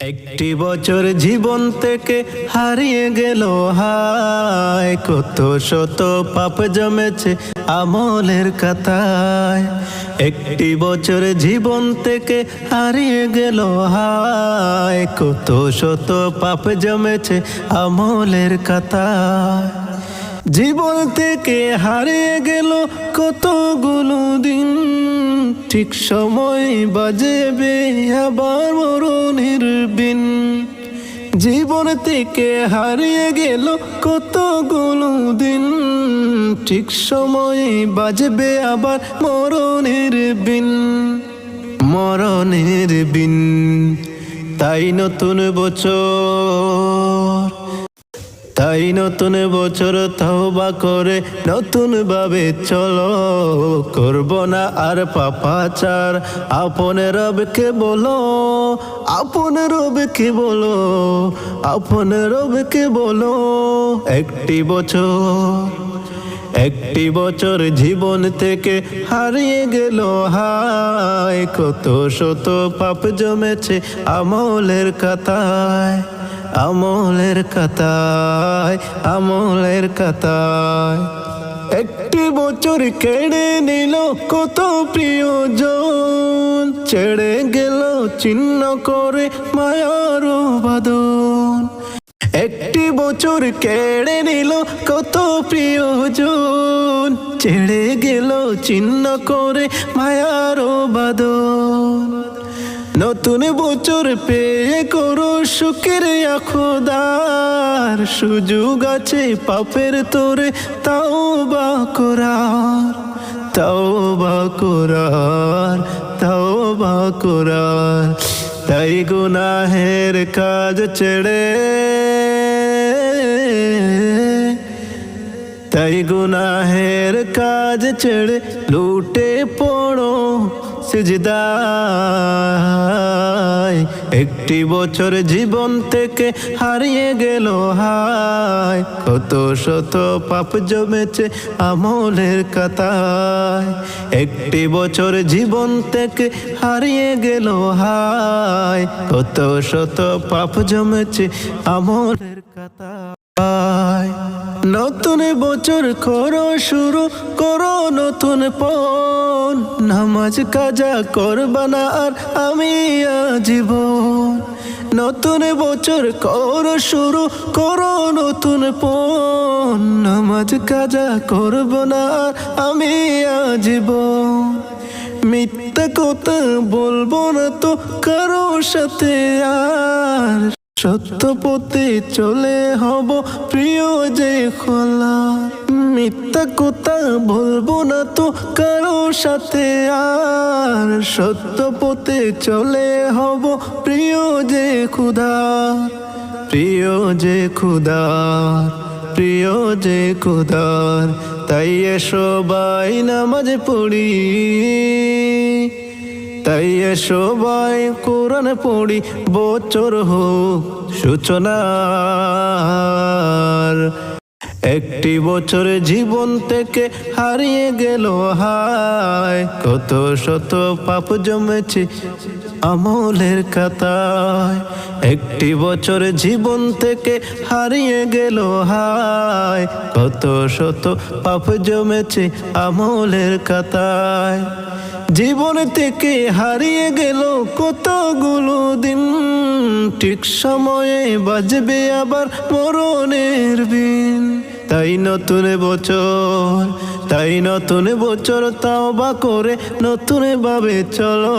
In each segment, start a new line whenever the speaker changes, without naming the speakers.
একটি বছর জীবন থেকে হারিয়ে গেল, হায়, কত শত পাপ জমেছে আমলের কাতায় একটি বছর জীবন থেকে হারিয়ে গেল, হায়, কত শত পাপ জমেছে আমলের কাতায় জীবন থেকে হারিয়ে গেল কতগুলো দিন ঠিক সময় বাজেবে আবার মরণের বিন জীবন থেকে হারিয়ে গেল কতগুলো দিন। ঠিক সময় বাজবে আবার মরণের বিন মরণের বিন তাই নতুন বছর তাই নতুন বছর তওবা করে নতুন ভাবে চলো। করব না আর পাপাচার আপন রবকে বলো, আপন রবকে বলো, আপন রবকে বলো। একটি বছর একটি বছর জীবন থেকে হারিয়ে গেল, হায়, কত শত পাপ জমেছে আমলের কাতায় আমলের কাতায় আমলের কাতায় একটি বছর কেড়ে নিল কত প্রিয়জন। ছেড়ে গেল চিহ্ন করে মায়ার বাদন একটি বছর কেড়ে নিল কত প্রিয়জন। ছেড়ে গেল চিহ্ন করে মায়ার বাদন নতুন বছর পেয়ে করো সুখের খোদার। সুযোগ আছে পাপের তোরে তাও বা করার তাও বা করার তাও বা করার। তাই গুনাহের কাজ ছেড়ে, তাই গুনাহের কাজ ছেড়ে লুটে পড়ো। সিজদায় একটি বছর জীবন থেকে হারিয়ে গেল হায়। কত শত পাপ জমেছে আমলের কাতায়। একটি বছর জীবন থেকে হারিয়ে গেল হায়। কত শত পাপ জমেছে আমলের কাতায়। নতুন বছর করো, শুরু করো নতুন পণ নামাজ, কাজা, করবানা আর আমি আজীবন। নতুন বছর করো শুরু করো নতুন পণ। নামাজ, কাজা করব না আর আমি আজীবন। মিথ্যা কথা বলব না তো কারও সাথে আর। সত্য পথে চলে হব প্রিয় যে খোলা। মিথ্যা কথা বলব না তো কারও সাথে আর। সত্য পথে চলে হব প্রিয় যে খুদা প্রিয় যে খুদার প্রিয় যে খুদার তাই সবাই নামাজ পড়ি, তাই সবাই কোরআন পড়ি, বছর হোক সূচনার। একটি বছর জীবন থেকে হারিয়ে গেল, হায়, কত শত পাপ জমেছে আমলের কাতায় একটি বছর জীবন থেকে হারিয়ে গেল, হায়, কত শত পাপ জমেছে আমলের কাতায় জীবন থেকে হারিয়ে গেল কতগুলো দিন, ঠিক সময়ে বাজবে আবার মরণের বিন তাই নতুন বছর তাই নতুন বছর তাও বা করে নতুন ভাবে চলো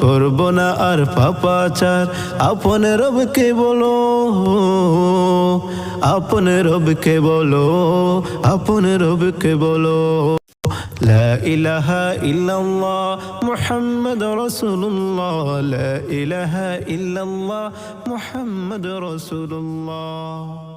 করব না আর পাপাচার আপন রবকে বলো আপন রবকে বলো আপন রবকে বলো لا إله إلا الله محمد رسول الله لا إله إلا الله محمد رسول الله